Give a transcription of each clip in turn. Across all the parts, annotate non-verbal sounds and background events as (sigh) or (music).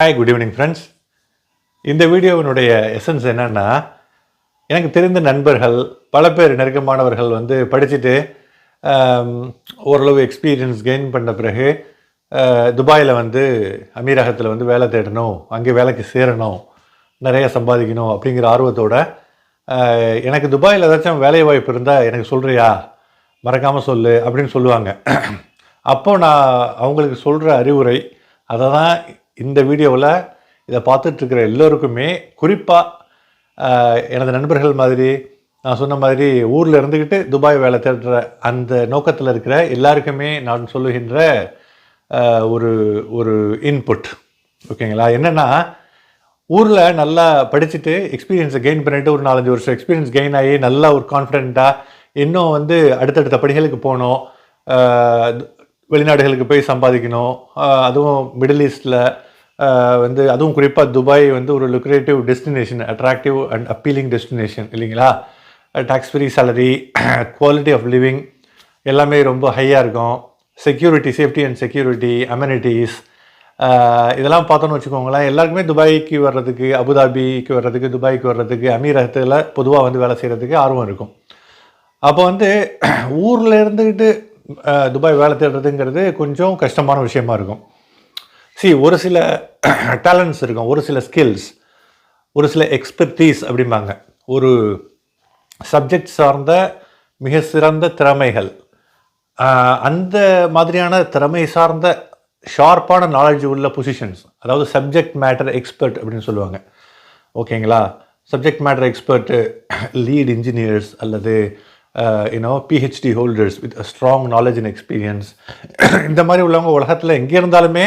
Hi good evening friends இந்த வீடியோவினுடைய essence என்னென்னா எனக்கு தெரிந்த நண்பர்கள் பல பேர் நெருக்கமானவர்கள் வந்து படிச்சுட்டு ஓரளவு எக்ஸ்பீரியன்ஸ் கெயின் பண்ண பிறகு துபாயில் வந்து அமீரகத்தில் வந்து வேலை தேடணும் அங்கே வேலைக்கு சேரணும் நிறைய சம்பாதிக்கணும் அப்படிங்கிற ஆர்வத்தோட எனக்கு துபாயில் ஏதாச்சும் வேலை வாய்ப்பு இருந்தால் எனக்கு சொல்கிறியா மறக்காமல் சொல்லு அப்படின்னு சொல்லுவாங்க. அப்போது நான் அவங்களுக்கு சொல்கிற அறிவுரை அதை தான் இந்த வீடியோவில் இதை பார்த்துட்ருக்கிற எல்லோருக்குமே குறிப்பாக எனது நண்பர்கள் மாதிரி நான் சொன்ன மாதிரி ஊரில் இருந்துக்கிட்டு துபாய் வேலை தேடுற அந்த நோக்கத்தில் இருக்கிற எல்லாருக்குமே நான் சொல்லுகின்ற ஒரு ஒரு இன்புட் ஓகேங்களா? என்னென்னா ஊரில் நல்லா படிச்சுட்டு எக்ஸ்பீரியன்ஸை கெயின் பண்ணிட்டு ஒரு நாலஞ்சு வருஷம் எக்ஸ்பீரியன்ஸ் கெயின் ஆகி நல்லா ஒரு கான்ஃபிடெண்ட்டாக இன்னும் வந்து அடுத்தடுத்த படிகளுக்கு போகணும். வெளிநாடுகளுக்கு போய் சம்பாதிக்கணும். அதுவும் மிடில் ஈஸ்டில் வந்து அதுவும் குறிப்பாக துபாய் வந்து ஒரு lucrative destination attractive and appealing destination இல்லைங்களா? Tax free salary quality of living எல்லாமே ரொம்ப ஹையாக இருக்கும். Security safety and security amenities இதெல்லாம் பார்த்தோன்னு வச்சுக்கோங்களேன் எல்லாருக்குமே துபாய்க்கு வர்றதுக்கு அபுதாபிக்கு வர்றதுக்கு துபாய்க்கு வர்றதுக்கு அமீரகத்தில் பொதுவாக வந்து வேலை செய்கிறதுக்கு ஆர்வம் இருக்கும். அப்போ வந்து (clears throat) ஊரில் இருந்துக்கிட்டு துபாய் வேலை தேடுறதுங்கிறது கொஞ்சம் கஷ்டமான விஷயமா இருக்கும். சி ஒரு சில (clears throat) டேலண்ட்ஸ் இருக்கும் ஒரு சில ஸ்கில்ஸ் ஒரு சில எக்ஸ்பர்டீஸ் அப்படிம்பாங்க. ஒரு சப்ஜெக்ட் சார்ந்த மிக சிறந்த திறமைகள். அந்த மாதிரியான திறமை சார்ந்த ஷார்ப்பான நாலேஜ் உள்ள பொசிஷன்ஸ் அதாவது சப்ஜெக்ட் மேட்டர் எக்ஸ்பர்ட் அப்படின்னு சொல்லுவாங்க. ஓகேங்களா? Subject matter expert lead engineers அல்லது you know PhD holders with strong knowledge and experience இந்த மாதிரி உள்ளவங்க உலகத்தில் எங்கே இருந்தாலுமே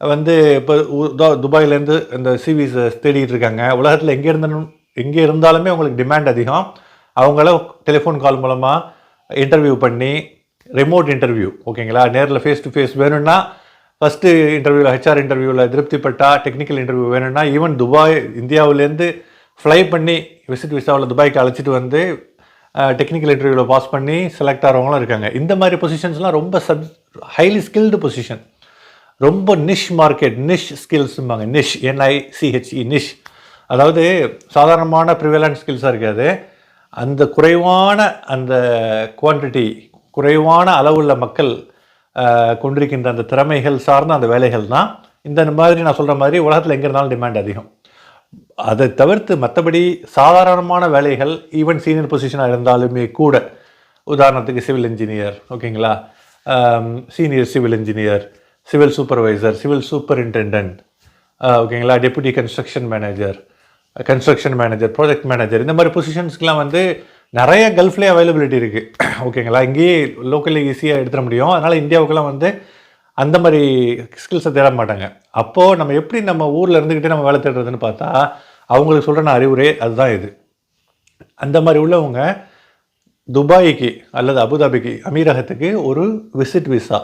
வந்து இப்போ துபாயிலேருந்து இந்த சிவிஸ் தேடிட்டு இருக்காங்க. உலகத்தில் எங்கே இருந்தாலும் எங்கே இருந்தாலுமே உங்களுக்கு டிமாண்ட் அதிகம். அவங்கள டெலிஃபோன் கால் மூலமாக இன்டர்வியூ பண்ணி ரிமோட் இன்டர்வியூ ஓகேங்களா? நேரில் ஃபேஸ் டு ஃபேஸ் வேணும்னா ஃபஸ்ட்டு இன்டர்வியூவில் ஹெச்ஆர் இன்டர்வியூவில் திருப்திப்பட்டா டெக்னிக்கல் இன்டர்வியூ வேணும்னா ஈவன் துபாய் இந்தியாவிலேருந்து ஃப்ளை பண்ணி விசிட் விசாவில் துபாய்க்கு அழைச்சிட்டு வந்து டெக்னிக்கல் இன்டர்வியூவில் பாஸ் பண்ணி செலக்ட் ஆகிறவங்களும் இருக்காங்க. இந்த மாதிரி பொசிஷன்ஸ்லாம் ரொம்ப சப் ஹைலி ஸ்கில்டு பொசிஷன் ரொம்ப நிஷ் மார்க்கெட் நிஷ் ஸ்கில்ஸும்பாங்க நிஷ் என்ஐசிஹெச்இ நிஷ் அதாவது சாதாரணமான ப்ரிவேலன்ட் ஸ்கில்ஸாக இருக்காது. அந்த குறைவான அந்த குவான்டிட்டி குறைவான அளவுள்ள மக்கள் கொண்டிருக்கின்ற அந்த திறமைகள் சார்ந்த அந்த வேலைகள் தான் இந்த மாதிரி நான் சொல்கிற மாதிரி உலகத்தில் எங்கே இருந்தாலும் டிமாண்ட் அதிகம். அதை தவிர்த்து மற்றபடி சாதாரணமான வேலைகள் ஈவன் சீனியர் பொசிஷனாக இருந்தாலுமே கூட உதாரணத்துக்கு சிவில் இன்ஜினியர் ஓகேங்களா senior civil engineer civil supervisor civil superintendent ஓகேங்களா? Deputy construction manager construction manager project manager. இந்த மாதிரி பொசிஷன்ஸ்க்கெலாம் வந்து நிறைய கல்ஃப்லேயே அவைலபிலிட்டி இருக்குது (clears throat) ஓகேங்களா? இங்கேயே லோக்கலி ஈஸியாக எடுத்துட முடியும். அதனால் இந்தியாவுக்குலாம் வந்து அந்த மாதிரி ஸ்கில்ஸை தேட மாட்டாங்க. அப்போது நம்ம எப்படி நம்ம ஊரில் இருந்துக்கிட்டே நம்ம வேலை தேடுறதுன்னு பார்த்தா அவங்களுக்கு சொல்கிற நான் அறிவுரை அதுதான் இது. அந்த மாதிரி உள்ளவங்க துபாய்க்கு அல்லது அபுதாபிக்கு அமீரகத்துக்கு ஒரு விசிட் விசா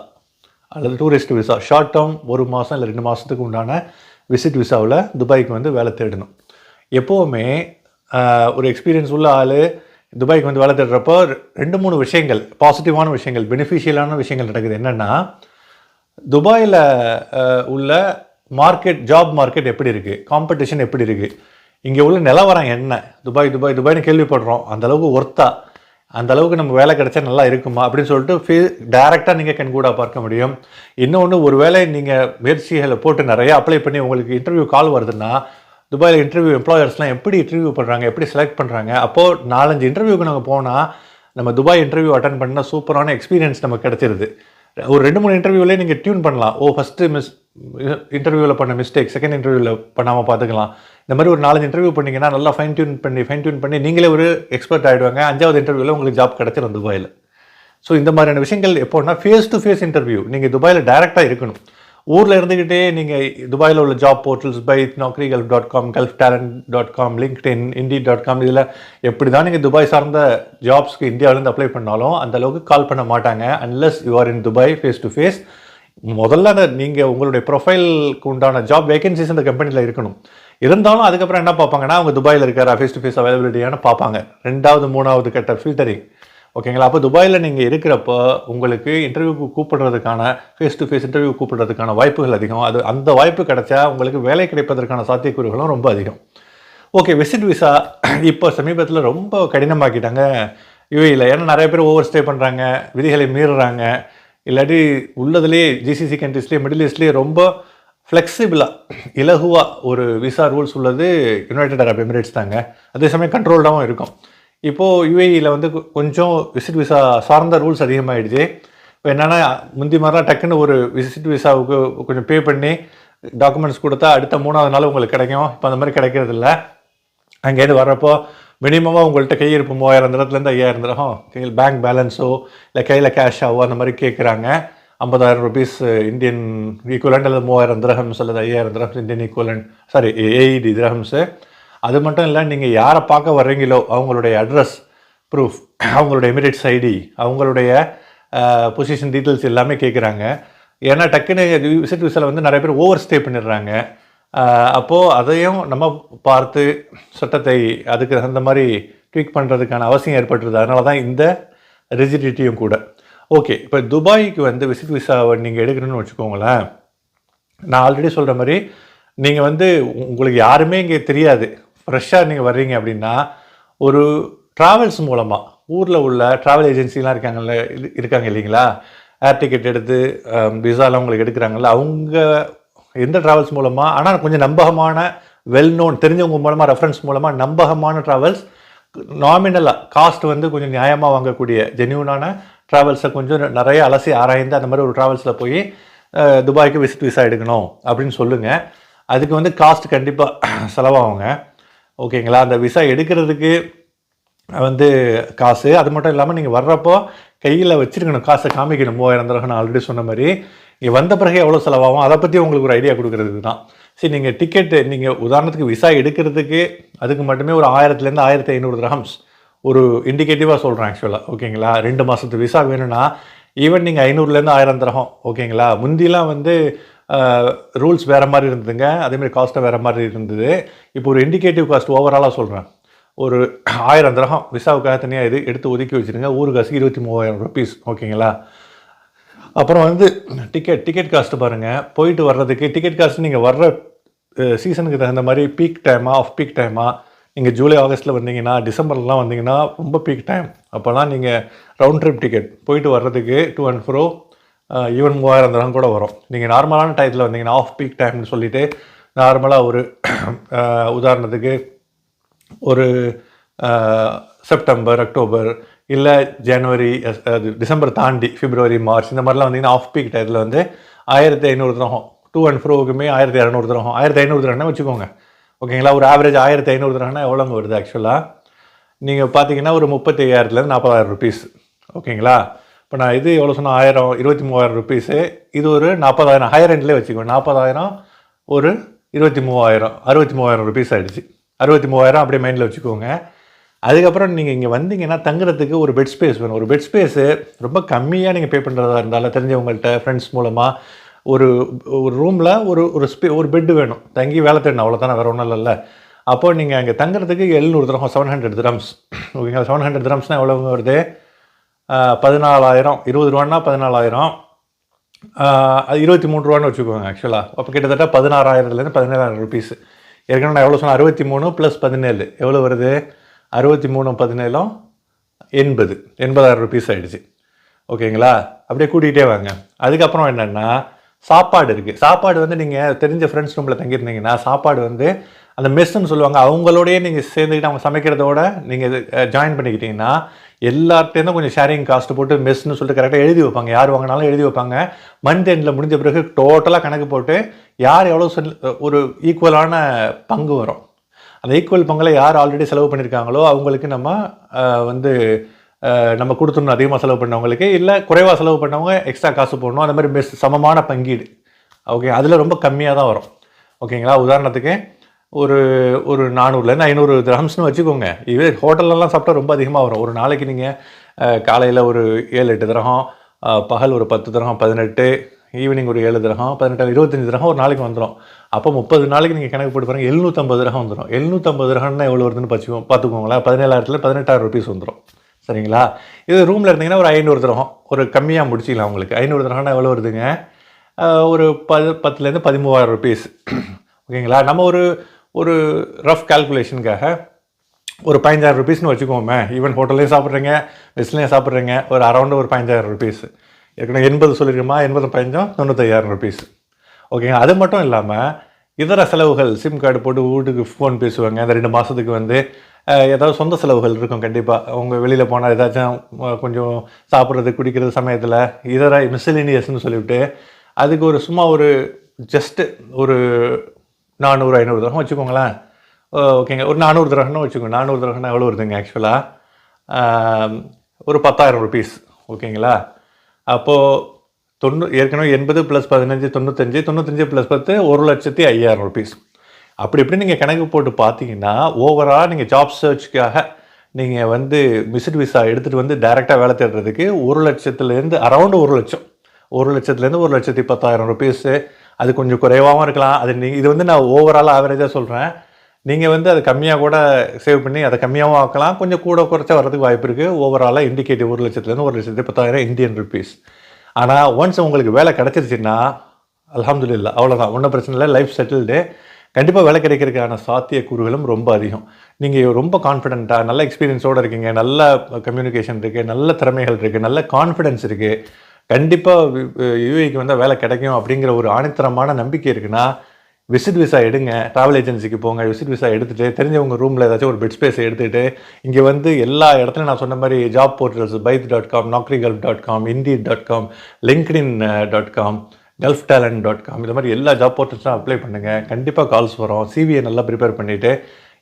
அல்லது டூரிஸ்ட் விசா ஷார்ட் டேர்ம் ஒரு மாதம் இல்லை ரெண்டு மாதத்துக்கு உண்டான விசிட் விசாவில் துபாய்க்கு வந்து வேலை தேடணும். எப்போவுமே ஒரு எக்ஸ்பீரியன்ஸ் உள்ள ஆள் துபாய்க்கு வந்து வேலை தேடுறப்போ ரெண்டு மூணு விஷயங்கள் பாசிட்டிவான விஷயங்கள் பெனிஃபிஷியலான விஷயங்கள் நடக்குது. என்னென்னா துபாயில் உள்ள மார்க்கெட் ஜாப் மார்க்கெட் எப்படி இருக்குது காம்படிஷன் எப்படி இருக்குது இங்கே உள்ள நிலவரம் என்ன? துபாய் துபாய் துபாய்னு கேள்விப்படுறோம். அந்தளவுக்கு ஒர்த்தாக அந்த அளவுக்கு நம்ம வேலை கிடைச்சா நல்லா இருக்குமா அப்படின்னு சொல்லிட்டு ஃபீ டேரெக்டாக நீங்கள் கண்கூடாக பார்க்க முடியும். இன்னொன்று ஒரு வேளை நீங்கள் முயற்சிகளை போட்டு நிறைய அப்ளை பண்ணி உங்களுக்கு இன்டர்வியூ கால் வருதுன்னா துபாயில் இன்டர்வியூ எம்ப்ளாயர்ஸ்லாம் எப்படி இன்டர்வியூ பண்ணுறாங்க எப்படி செலக்ட் பண்ணுறாங்க அப்போது நாலஞ்சு இன்டர்வியூக்கு நாங்கள் போனால் நம்ம துபாய் இன்டர்வியூ அட்டன் பண்ணால் சூப்பரான எக்ஸ்பீரியன்ஸ் நமக்கு கிடச்சிருது. ஒரு ரெண்டு மூணு இன்டர்வியூலேயே நீங்கள் டியூன் பண்ணலாம். ஓ ஃபஸ்ட்டு மிஸ் இன்டர்வியூவில் பண்ண மிஸ்டேக் செகண்ட் இன்டர்வியூவில் பண்ணாமல் பார்த்துக்கலாம். இந்த மாதிரி ஒரு நாலஞ்சு இன்டர்வியூ பண்ணிங்கன்னா நல்லா ஃபைன் டியூன் பண்ணி ஃபைன் டியூன் பண்ணி நீங்களே ஒரு எக்ஸ்பர்ட் ஆகிடுவாங்க அஞ்சாவது இன்டர்வியூவில் உங்களுக்கு ஜாப் கிடச்சிடும் துபாயில். ஸோ இந்த மாதிரியான விஷயங்கள் எப்போனா ஃபேஸ் டு ஃபேஸ் இன்டர்வியூ நீங்கள் துபாயில் டேரெக்டாக இருக்கணும். ஊரில் இருந்துக்கிட்டே நீங்கள் துபாயில் உள்ள job portals by Naukri Gulf dot com Gulf talent dot com LinkedIn Indeed dot com இதில் எப்படி தான் நீங்கள் துபாய் சார்ந்த ஜாப்ஸ்க்கு இந்தியாவிலேருந்து அப்ளை பண்ணாலும் அந்த அளவுக்கு கால் பண்ண மாட்டாங்க. Unless you are in Dubai face to face முதல்ல அந்த நீங்கள் உங்களுடைய ப்ரொஃபைலுக்கு உண்டான ஜாப் வேகன்சிஸ் அந்த கம்பெனியில் இருக்கணும். இருந்தாலும் அதுக்கப்புறம் என்ன பார்ப்பாங்கன்னா அவங்க துபாயில் இருக்கிற ஃபேஸ் டு ஃபேஸ் அவைலபிலிட்டியான பார்ப்பாங்க. ரெண்டாவது மூணாவது கட்ட ஃபில்டரிங் ஓகேங்களா? அப்போ துபாயில் நீங்கள் இருக்கிறப்போ உங்களுக்கு இன்டர்வியூக்கு கூப்பிடுறதுக்கான ஃபேஸ் டு ஃபேஸ் இன்டர்வியூ கூப்பிடுறதுக்கான வாய்ப்புகள் அதிகம். அது அந்த வாய்ப்பு கிடைச்சா உங்களுக்கு வேலை கிடைப்பதற்கான சாத்தியக்கூறுகளும் ரொம்ப அதிகம். ஓகே விசிட் விசா இப்போ சமீபத்தில் ரொம்ப கடினமாக்கிட்டாங்க. யூஏயில் ஏன்னா நிறைய பேர் ஓவர் ஸ்டே பண்ணுறாங்க விதிகளை மீறுறாங்க. இல்லாட்டி உள்ளதுலேயே ஜிசிசி கண்ட்ரிஸ்லேயே மிடில் ஈஸ்ட்லேயே ரொம்ப ஃப்ளெக்சிபிளாக இலகுவாக ஒரு விசா ரூல்ஸ் உள்ளது யுனைடெட் அரப் எமிரேட்ஸ் தாங்க. அதே சமயம் கண்ட்ரோல்டாகவும் இருக்கும். இப்போது யூஏஇயில் வந்து கொஞ்சம் விசிட் விசா சார்ந்த ரூல்ஸ் அதிகமாகிடுச்சு இப்போ என்னென்னா முந்தி மாதிரிலாம் டக்குன்னு ஒரு விசிட் விசாவுக்கு கொஞ்சம் பே பண்ணி டாக்குமெண்ட்ஸ் கொடுத்தா அடுத்த மூணாவது நாள் உங்களுக்கு கிடைக்கும். இப்போ அந்த மாதிரி கிடைக்கிறதில்ல. அங்கேருந்து வர்றப்போ மினிமமாக உங்கள்கிட்ட கையிருப்பு மூவாயிரம் திரத்துலேருந்து ஐயாயிரம் திரகம் கையில் பேங்க் பேலன்ஸோ இல்லை கையில் கேஷாவோ அந்த மாதிரி கேட்குறாங்க. ஐம்பதாயிரம் ருபீஸ் இந்தியன் ஈக்குவலண்ட் அல்லது மூவாயிரம் திரகம்ஸ் அல்லது ஐயாயிரம் dirhams Indian equivalent sorry AED dirhams அது மட்டும் இல்லை நீங்கள் யாரை பார்க்க வர்றீங்களோ அவங்களுடைய அட்ரஸ் ப்ரூஃப் அவங்களுடைய எமிரேட்ஸ் ஐடி அவங்களுடைய பொசிஷன் டீட்டெயில்ஸ் எல்லாமே கேட்குறாங்க ஏன்னா டக்குன்னு விசிட் விசாவில் வந்து நிறைய பேர் ஓவர் ஸ்டே பண்ணிடுறாங்க அப்போது அதையும் நம்ம பார்த்து சட்டத்தை அதுக்கு அந்த மாதிரி ட்வீக் பண்ணுறதுக்கான அவசியம் ஏற்பட்டுருது. அதனால தான் இந்த ரிஜிடிட்டியும் கூட. ஓகே இப்போ துபாய்க்கு வந்து விசிட் விசாவை நீங்கள் எடுக்கணும்னு வச்சுக்கோங்களேன். நான் ஆல்ரெடி சொல்கிற மாதிரி நீங்கள் வந்து உங்களுக்கு யாருமே இங்கே தெரியாது. ஃப்ரெஷ்ஷாக நீங்கள் வர்றீங்க அப்படின்னா ஒரு ட்ராவல்ஸ் மூலமாக ஊரில் உள்ள ட்ராவல் ஏஜென்சிலாம் இருக்காங்கல்ல இது இருக்காங்க இல்லைங்களா? ஏர் டிக்கெட் எடுத்து விசாலாம் உங்களுக்கு எடுக்கிறாங்கல்ல அவங்க எந்த ட்ராவல்ஸ் மூலமாக ஆனால் கொஞ்சம் நம்பகமான வெல் நோன் தெரிஞ்சவங்க மூலமாக ரெஃபரன்ஸ் மூலமாக நம்பகமான ட்ராவல்ஸ் நாமினலாக காஸ்ட் வந்து கொஞ்சம் நியாயமாக வாங்கக்கூடிய ஜென்யூனான ட்ராவல்ஸை கொஞ்சம் நிறைய அலசி ஆராய்ந்து அந்த மாதிரி ஒரு ட்ராவல்ஸில் போய் துபாய்க்கு விசிட் விசா எடுக்கணும் அப்படின்னு சொல்லுங்கள் அதுக்கு வந்து காஸ்ட் கண்டிப்பாக செலவாகுங்க. ஓகேங்களா? அந்த விசா எடுக்கிறதுக்கு வந்து காசு. அது மட்டும் இல்லாமல் நீங்கள் வர்றப்போ கையில் வச்சிருக்கணும். காசை காமிக்கணும். மூவாயிரம் தடவை நான் ஆல்ரெடி சொன்ன மாதிரி. இங்கே வந்த பிறகு எவ்வளோ செலவாகும்? அதை பற்றி உங்களுக்கு ஒரு ஐடியா கொடுக்குறதுக்கு தான் சரி நீங்கள் டிக்கெட்டு நீங்கள் உதாரணத்துக்கு விசா எடுக்கிறதுக்கு அதுக்கு மட்டுமே ஒரு ஆயிரத்துலேருந்து ஆயிரத்தி ஐநூறு திரஹம்ஸ் ஒரு இண்டிகேட்டிவாக சொல்கிறேன் ஆக்சுவலாக ஓகேங்களா? ரெண்டு மாதத்து விசா வேணும்னா ஈவன் நீங்கள் ஐநூறுலேருந்து ஆயிரம் தரகம். ஓகேங்களா? முந்திலாம் வந்து ரூல்ஸ் வேறு மாதிரி இருந்ததுங்க. அதேமாதிரி காஸ்ட்டும் வேறு மாதிரி இருந்தது. இப்போ ஒரு இண்டிகேட்டிவ் காஸ்ட் ஓவராலாக சொல்கிறேன் ஒரு ஆயிரம் திரகம் விசாவுக்காக தனியாக இது எடுத்து ஒதுக்கி வச்சுருங்க. ஊரு காசுக்கு இருபத்தி மூவாயிரம் ருபீஸ் ஓகேங்களா அப்புறம் வந்து டிக்கெட் டிக்கெட் காஸ்ட்டு பாருங்கள் போயிட்டு வர்றதுக்கு டிக்கெட் காஸ்ட் நீங்கள் வர்ற சீசனுக்கு தகுந்த மாதிரி பீக் டைமா ஆஃப் பீக் டைமா நீங்கள் ஜூலை ஆகஸ்ட்டில் வந்தீங்கன்னா டிசம்பர்லாம் வந்தீங்கன்னா ரொம்ப பீக் டைம் அப்போலாம் நீங்கள் ரவுண்ட் ட்ரிப் டிக்கெட் போயிட்டு வர்றதுக்கு டூ அண்ட் ஃப்ரோ ஈவன் மூவாயிரம் தரம் கூட வரும். நீங்கள் நார்மலான டயத்தில் வந்தீங்கன்னா ஆஃப் பீக் டைம்னு சொல்லிவிட்டு நார்மலாக ஒரு உதாரணத்துக்கு ஒரு செப்டம்பர் அக்டோபர் இல்லை ஜனவரி அது டிசம்பர் தாண்டி பிப்ரவரி மார்ச் இந்த மாதிரிலாம் வந்தீங்கன்னா ஆஃப் பீக் டயத்தில் வந்து ஆயிரத்தி ஐநூறு திரகம் டூ அண்ட் ஃப்ரோவுக்குமே ஆயிரத்தி இரநூறு திரகம் ஆயிரத்தி ஐநூறு திரகம்னா வச்சுக்கோங்க. ஓகேங்களா ஒரு ஆவரேஜ் ஆயிரத்தி ஐநூறு திரகம்னா எவ்வளோங்க வருது ஆக்சுவலாக நீங்கள் பார்த்தீங்கன்னா ஒரு முப்பத்தி ஐயாயிரத்துலேருந்து நாற்பதாயிரம் ருபீஸ் ஓகேங்களா இப்போ நான் இது எவ்வளோ சொன்னால் ஆயிரம் இருபத்தி மூவாயிரம் ருபீஸு இது ஒரு நாற்பதாயிரம் ஹையர் எண்ட்லேயே வச்சுக்கோங்க. நாற்பதாயிரம் ஒரு இருபத்தி மூவாயிரம் அறுபத்தி மூவாயிரம் ருபீஸ் ஆகிடுச்சு அறுபத்தி மூவாயிரம் அப்படியே மைண்டில் வச்சுக்கோங்க. அதுக்கப்புறம் நீங்கள் இங்கே வந்தீங்கன்னா தங்குறதுக்கு ஒரு பெட் ஸ்பேஸ் வேணும். ஒரு பெட் ஸ்பேஸு ரொம்ப கம்மியாக நீங்கள் பே பண்ணுறதா இருந்தாலும் தெரிஞ்சவங்கள்ட்ட ஃப்ரெண்ட்ஸ் மூலமாக ஒரு ஒரு ரூமில் ஒரு ஒரு ஸ்பே ஒரு பெட்டு வேணும். தங்கி வேலை தேடணும் அவ்வளோதானே வேறு ஒன்றும் இல்லைல்ல. அப்போது நீங்கள் அங்கே தங்குறதுக்கு எழுநூறு திரகம் செவன் ஹண்ட்ரட் திரம்ஸ் ஓகேங்களா செவன் ஹண்ட்ரட் திரம்ஸ்னால் எவ்வளோ வருது? பதினாலாயிரம். இருபது ரூபான்னா பதினாலாயிரம். அது இருபத்தி மூணு ரூபான்னு வச்சுக்கோங்க ஆக்சுவலாக அப்போ கிட்டத்தட்ட பதினாறாயிரத்துலேருந்து பதினேழாயிரம் ருபீஸ் ஏற்கனவே நான் எவ்வளோ சொன்னேன்? அறுபத்தி மூணு ப்ளஸ் பதினேழு. எவ்வளோ வருது? அறுபத்தி மூணு பதினேழும் எண்பது. எண்பதாயிரம் ருபீஸ் ஆகிடுச்சு ஓகேங்களா? அப்படியே கூட்டிகிட்டே வாங்க. அதுக்கப்புறம் என்னென்னா சாப்பாடு இருக்குது சாப்பாடு வந்து நீங்கள் தெரிஞ்ச ஃப்ரெண்ட்ஸ் ரூமில் தங்கியிருந்தீங்கன்னா சாப்பாடு வந்து அந்த மெஸ்ஸுன்னு சொல்லுவாங்க அவங்களோடயே நீங்கள் சேர்ந்துக்கிட்டு அவங்க சமைக்கிறதோட நீங்கள் ஜாயின் பண்ணிக்கிட்டிங்கன்னா எல்லார்ட்டேருந்தும் கொஞ்சம் ஷேரிங் காஸ்ட் போட்டு மெஸ்ன்னு சொல்லிட்டு கரெக்டாக எழுதி வைப்பாங்க. யார் வாங்கினாலும் எழுதி வைப்பாங்க. மந்த் எண்டில் முடிஞ்ச பிறகு டோட்டலாக கணக்கு போட்டு யார் எவ்வளோ செல் ஒரு ஈக்குவலான பங்கு வரும். அந்த ஈக்குவல் பங்கில் யார் ஆல்ரெடி செலவு பண்ணியிருக்காங்களோ அவங்களுக்கு நம்ம வந்து நம்ம கொடுத்துடணும். அதிகமாக செலவு பண்ணவங்களுக்கு. இல்லை குறைவாக செலவு பண்ணவங்க எக்ஸ்ட்ரா காசு போடணும். அந்த மாதிரி மெஸ் சமமான பங்கீடு. ஓகே அதில் ரொம்ப கம்மியாக தான் வரும். ஓகேங்களா உதாரணத்துக்கு ஒரு ஒரு நானூறுலேருந்து ஐநூறு கிராம்ஸ்னு வச்சுக்கோங்க. இதுவே ஹோட்டல்லலாம் சாப்பிட்டா ரொம்ப அதிகமாக வரும். ஒரு நாளைக்கு நீங்கள் காலையில் ஒரு ஏழு எட்டு திரகம் பகல் ஒரு பத்து திரகம் பதினெட்டு ஈவினிங் ஒரு ஏழு திரகம் பதினெட்டு இருபத்தஞ்சு திரகம் ஒரு நாளைக்கு வந்துடும் அப்போ முப்பது நாளைக்கு நீங்கள் கணக்கு போட்டு பாருங்கள் எழுநூற்றம்பது திரகம் வந்துடும் எழுநூற்றம்பது திரகம்னா எவ்வளோ வருதுன்னு பச்சுக்கோ பார்த்துக்கோங்களேன். பதினேழாயிரத்துல பதினெட்டாயிரம் ருபீஸ் வந்துடும் சரிங்களா? இது ரூமில் இருந்தீங்கன்னா ஒரு ஐநூறு திரகம் ஒரு கம்மியாக முடிச்சிக்கலாம் உங்களுக்கு. ஐநூறு திரகம்னா எவ்வளோ வருதுங்க? ஒரு பது பத்துலேருந்து பதிமூவாயிரம் ருபீஸ் (clears throat) ஓகேங்களா? நம்ம ஒரு ஒரு ரஃப் கால்குலேஷனுக்காக ஒரு பதினஞ்சாயிரம் ருபீஸ்னு வச்சுக்கோமே. ஈவன் ஹோட்டல்லையும் சாப்பிட்றீங்க மெஸ்லையும் சாப்பிட்றீங்க. ஒரு அரௌண்டு ஒரு பதினஞ்சாயிரம் ருபீஸ் ஏற்கனவே எண்பது சொல்லியிருக்கோமா? எண்பது பதினஞ்சும் தொண்ணூத்தையாயிரம் ருபீஸ் ஓகேங்க அது மட்டும் இல்லாமல் இதர செலவுகள் சிம் கார்டு போட்டு வீட்டுக்கு ஃபோன் பேசுவாங்க. அந்த ரெண்டு மாதத்துக்கு வந்து ஏதாவது சொந்த செலவுகள் இருக்கும் கண்டிப்பாக அவங்க வெளியில் போனால் ஏதாச்சும் கொஞ்சம் சாப்பிட்றது குடிக்கிறது சமயத்தில் இதர மிஸ்லினியஸ்னு சொல்லிவிட்டு அதுக்கு ஒரு சும்மா ஒரு ஜஸ்ட்டு ஒரு நானூறு ஐநூறு தரம் வச்சுக்கோங்களேன். ஓகேங்க. ஒரு நானூறு தரகம்னு வச்சுக்கோங்க. நானூறு தரகம்னா எவ்வளோ வருதுங்க ஆக்சுவலாக ஒரு பத்தாயிரம் ருபீஸ் ஓகேங்களா? அப்போது தொண்ணூ ஏற்கனவே எண்பது ப்ளஸ் பதினஞ்சு தொண்ணூத்தஞ்சு தொண்ணூத்தஞ்சு ப்ளஸ் பத்து ஒரு லட்சத்தி ஐயாயிரம் ருபீஸ் அப்படி இப்படி நீங்கள் கணக்கு போட்டு பார்த்தீங்கன்னா ஓவரால் நீங்கள் ஜாப் சர்ச்சுக்காக நீங்கள் வந்து விசிட் விசா எடுத்துகிட்டு வந்து டைரெக்டாக வேலை தேடுறதுக்கு ஒரு லட்சத்துலேருந்து அரௌண்டு ஒரு லட்சம். ஒரு லட்சத்துலேருந்து ஒரு லட்சத்தி பத்தாயிரம் ருபீஸு அது கொஞ்சம் குறைவாகவும் இருக்கலாம். அது நீங்கள் இது வந்து நான் ஓவரால் ஆவரேஜாக சொல்கிறேன் நீங்கள் வந்து அது கம்மியாக கூட சேவ் பண்ணி அதை கம்மியாகவும் ஆக்கலாம். கொஞ்சம் கூட குறைச்சா வரதுக்கு வாய்ப்பு இருக்குது ஓவராலாக இண்டிகேட்டிவ் ஒரு லட்சத்துலேருந்து ஒரு லட்சத்து பத்தாயிரம் இந்தியன் ருபீஸ் ஆனால் ஒன்ஸ் உங்களுக்கு வேலை கிடச்சிருச்சுன்னா அல்ஹம்துலில்லா அவ்வளோதான் ஒன்றும் பிரச்சனை இல்லை. லைஃப் செட்டில்டு கண்டிப்பாக வேலை கிடைக்கிறதுக்கான சாத்தியக்கூறுகளும் ரொம்ப அதிகம். நீங்கள் ரொம்ப கான்ஃபிடென்ட்டாக நல்ல எக்ஸ்பீரியன்ஸோடு இருக்கீங்க. நல்ல கம்யூனிகேஷன் இருக்குது நல்ல திறமைகள் இருக்குது நல்ல கான்ஃபிடென்ஸ் இருக்குது கண்டிப்பாக யூஏக்கு வந்தால் வேலை கிடைக்கும் அப்படிங்கிற ஒரு ஆணித்தரமான நம்பிக்கை இருக்குன்னா விசிட் விசா எடுங்க. ட்ராவல் ஏஜென்சிக்கு போங்க. விசிட் விசா எடுத்துகிட்டு தெரிஞ்சவங்க ரூமில் ஏதாச்சும் ஒரு பெட் ஸ்பேஸ் எடுத்துகிட்டு இங்கே வந்து எல்லா இடத்துலையும் நான் சொன்ன மாதிரி job portals Bayt dot com Naukri Gulf dot com Indeed dot com LinkedIn dot com Gulf talent dot com இந்த மாதிரி எல்லா ஜாப் போர்ட்டல்ஸும் அப்ளை பண்ணுங்கள் கண்டிப்பாக கால்ஸ் வரும். சிவியை நல்லா ப்ரிப்பேர் பண்ணிவிட்டு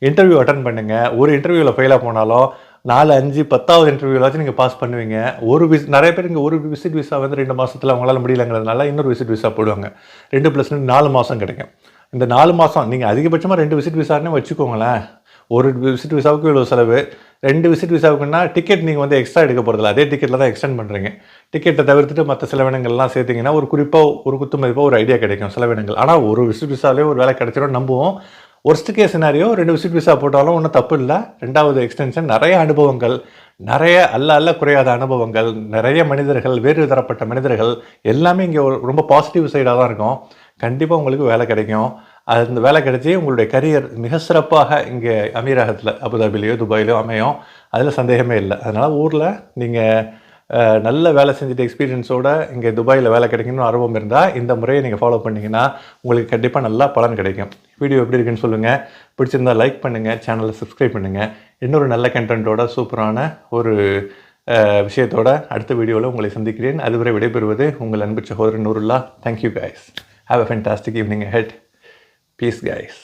இன்டர்வியூ அட்டன் பண்ணுங்கள் ஒரு இன்டர்வியூவில் ஃபெயிலாக போனாலும் நாலு அஞ்சு பத்தாவது இன்டர்வியூலாச்சும் நீங்கள் பாஸ் பண்ணுவீங்க. ஒரு விஸ் நிறைய பேர் இங்கே ஒரு விசிட் விசா வந்து ரெண்டு மாதத்தில் அவங்களால முடியலங்கிறதுனால இன்னொரு விசிட் விசா போடுவாங்க. ரெண்டு ப்ளஸ் ரெண்டு நாலு மாதம் கிடைக்கும். இந்த நாலு மாதம் நீங்கள் அதிகபட்சமாக ரெண்டு விசிட் விசான்னு வச்சுக்கோங்களேன். ஒரு விசிட் விசாவுக்கு இவ்வளோ செலவு. ரெண்டு விசிட் விசாவுக்குன்னா டிக்கெட் நீங்கள் வந்து எக்ஸ்ட்ரா எடுக்க போகிறதில்ல அதே டிக்கெட்டில் தான் எக்ஸ்டெண்ட் பண்ணுறீங்க டிக்கெட்டை தவிர்த்துட்டு மற்ற செலவினங்கள்லாம் சேர்த்திங்கன்னா ஒரு குறிப்பாக ஒரு குத்து மதிப்பாக ஒரு ஐடியா கிடைக்கும் செலவினங்கள். ஆனால் ஒரு விசிட் விசாலே ஒரு வேலை கிடைச்சிடும் நம்புவோம். ஒர்ஸ்ட் கேஸ் சினாரியோ ரெண்டு விசிட் விசா போட்டாலும் ஒன்றும் தப்பு இல்லை. ரெண்டாவது எக்ஸ்டென்ஷன் நிறைய அனுபவங்கள் நிறைய அல்ல அல்ல குறையாத அனுபவங்கள் நிறைய மனிதர்கள் வேறு தரப்பட்ட மனிதர்கள் எல்லாமே இங்கே ரொம்ப பாசிட்டிவ் சைடாக தான் இருக்கும். கண்டிப்பாக உங்களுக்கு வேலை கிடைக்கும். அந்த வேலை கிடைச்சி உங்களுடைய கரியர் மிக சிறப்பாக இங்கே அமீரகத்தில் அபுதாபிலேயோ துபாயிலையோ அமையும். அதில் சந்தேகமே இல்லை. அதனால் ஊரில் நீங்கள் நல்ல வேலை செஞ்சுட்டு எக்ஸ்பீரியன்ஸோட இங்கே துபாயில் வேலை கிடைக்கணும்னு ஆர்வம் இருந்தால் இந்த முறையை நீங்கள் ஃபாலோ பண்ணிங்கன்னா உங்களுக்கு கண்டிப்பாக நல்லா பலன் கிடைக்கும். வீடியோ எப்படி இருக்குன்னு சொல்லுங்கள் பிடிச்சிருந்தா லைக் பண்ணுங்கள் சேனலை சப்ஸ்கிரைப் பண்ணுங்கள் இன்னொரு நல்ல கண்டென்ட்டோட சூப்பரான ஒரு விஷயத்தோட அடுத்த வீடியோவில் உங்களை சந்திக்கிறேன். அதுவரை விடைபெறுவது உங்கள் அன்பு சகோதரன் Noorullah. Thank you guys have a fantastic evening head peace guys